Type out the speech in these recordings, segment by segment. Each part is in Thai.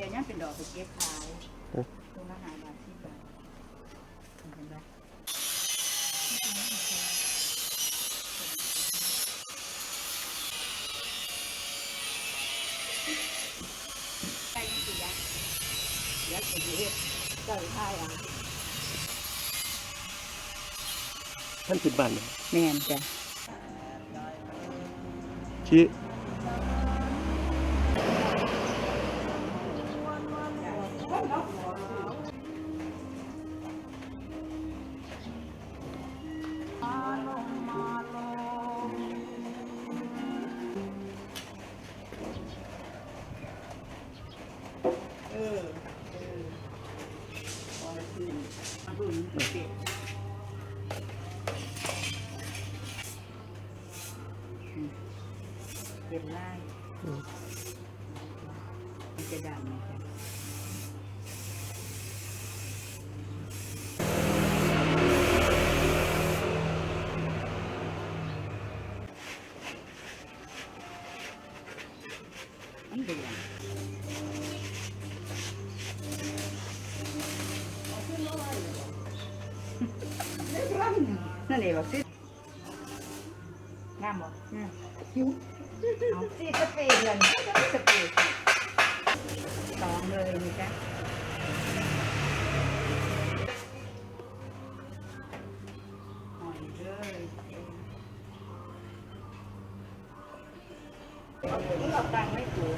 ขียวยังเป็นดอกไปเก็บขายตรงละหาบาทที่บาทเห็นไหมใกล้ยังสิยะเดี๋ยวจะเฮ็ดเจ้าท่ายอะท่านขึ้นบ้านเนี่ยแม่นจ้ะชี้ ออเออพอคืนมาบุญเป็ดเป็นไล่มันจะดำนะคะมันเดือด นั่นเองบอกสิงามบอกหิวเอาสิสเปรย์เดือนสเปรย์สองเลยนี่จ้ะหอยเลยนี่เราตังไม่ถูก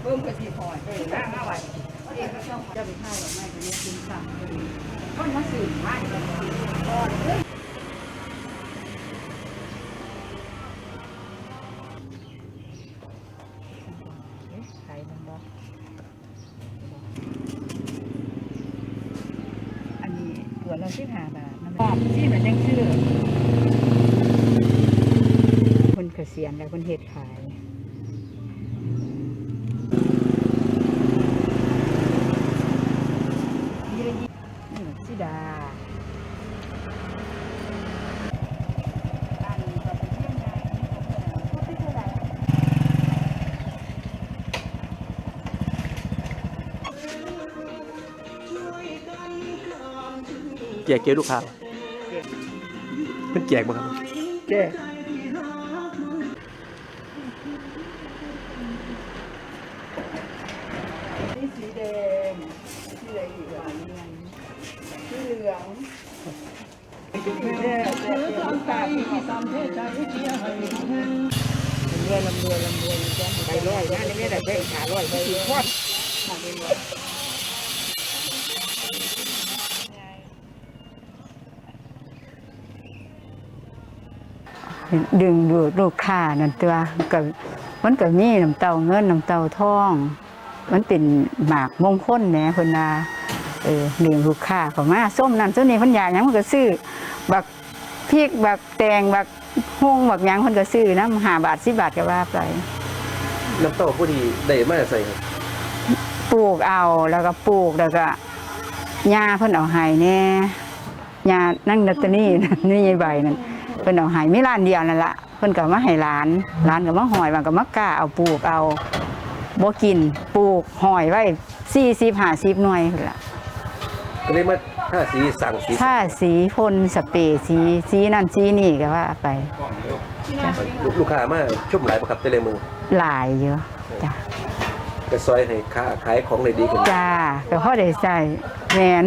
เพิ่มกระสีหอยเออหน้าหน้าไหวเองก็ชอบจะไปท่ายหรอกไม่ตัวนี้กินสั่งเลยมันมาสื่อไม่กันก่อนเลย ไข่มันบ่อัน นี้ตัวเราสิบห้าบาทนะอมที่มันยังชื่อคนเกษียณแล้วคนเฮ็ดขาย แจกเกลียวลูกค้าเพิ่นแจกบ่ครับเจ๊นี่สีแดงสีอะไรอีกอะสีเหลืองแม่แม่ลำตาที่ตามเทศใจเชียร์ให้ลำรวยลำรวยลำรวยไปร้อยนะนี่ไม่ได้ไปขาร้อยไปสี่คน ดึงดูดลูกค้านั่นตัวก็มันก็มีน้ำเต้าเงินน้ำเต้าทอง มันเป็นหมากมงคลแหน่คนนาเออเลี้ยงลูกค้าเข้ามาส้มนั่นส้มนี่เพิ่นอยากหยังเพิ่นก็ซื้อบักพริกบักแตงบักฮวงบักหยังเพิ่นก็ซื้อน้ำห้าบาทสิบบาทก็ว่าไปน้ำเต้าผู้ดีได้มาใส่ครับปลูกเอาแล้วก็ปลูกแล้วก็หญ้าเพิ่นเอาให้แน่หญ้านั่งนัตตานี่นี่ใบนั่นเพิ่นเอาให้มีร้านเดียวนั่นละเพิ่นก็เอามาให้ร้านร้านก็มาหอยบางก็มากล้าเอาปลูกเอาบ่กินปลูกหอยไว้40 50หน่วยพุ่นล่ะก็เลยมาท่าสีสั่งสีถ้าสีพ่นสเปรย์สีสีนั่นสีนี่ก็ว่าไปลูกลูกค้ามาชมหลายบ่ครับแต่ละมือหลายเยอะจ้ะก็ซอยให้ค้าขายของได้ดีขึ้น จ้าก็พอได้ใส่แม่น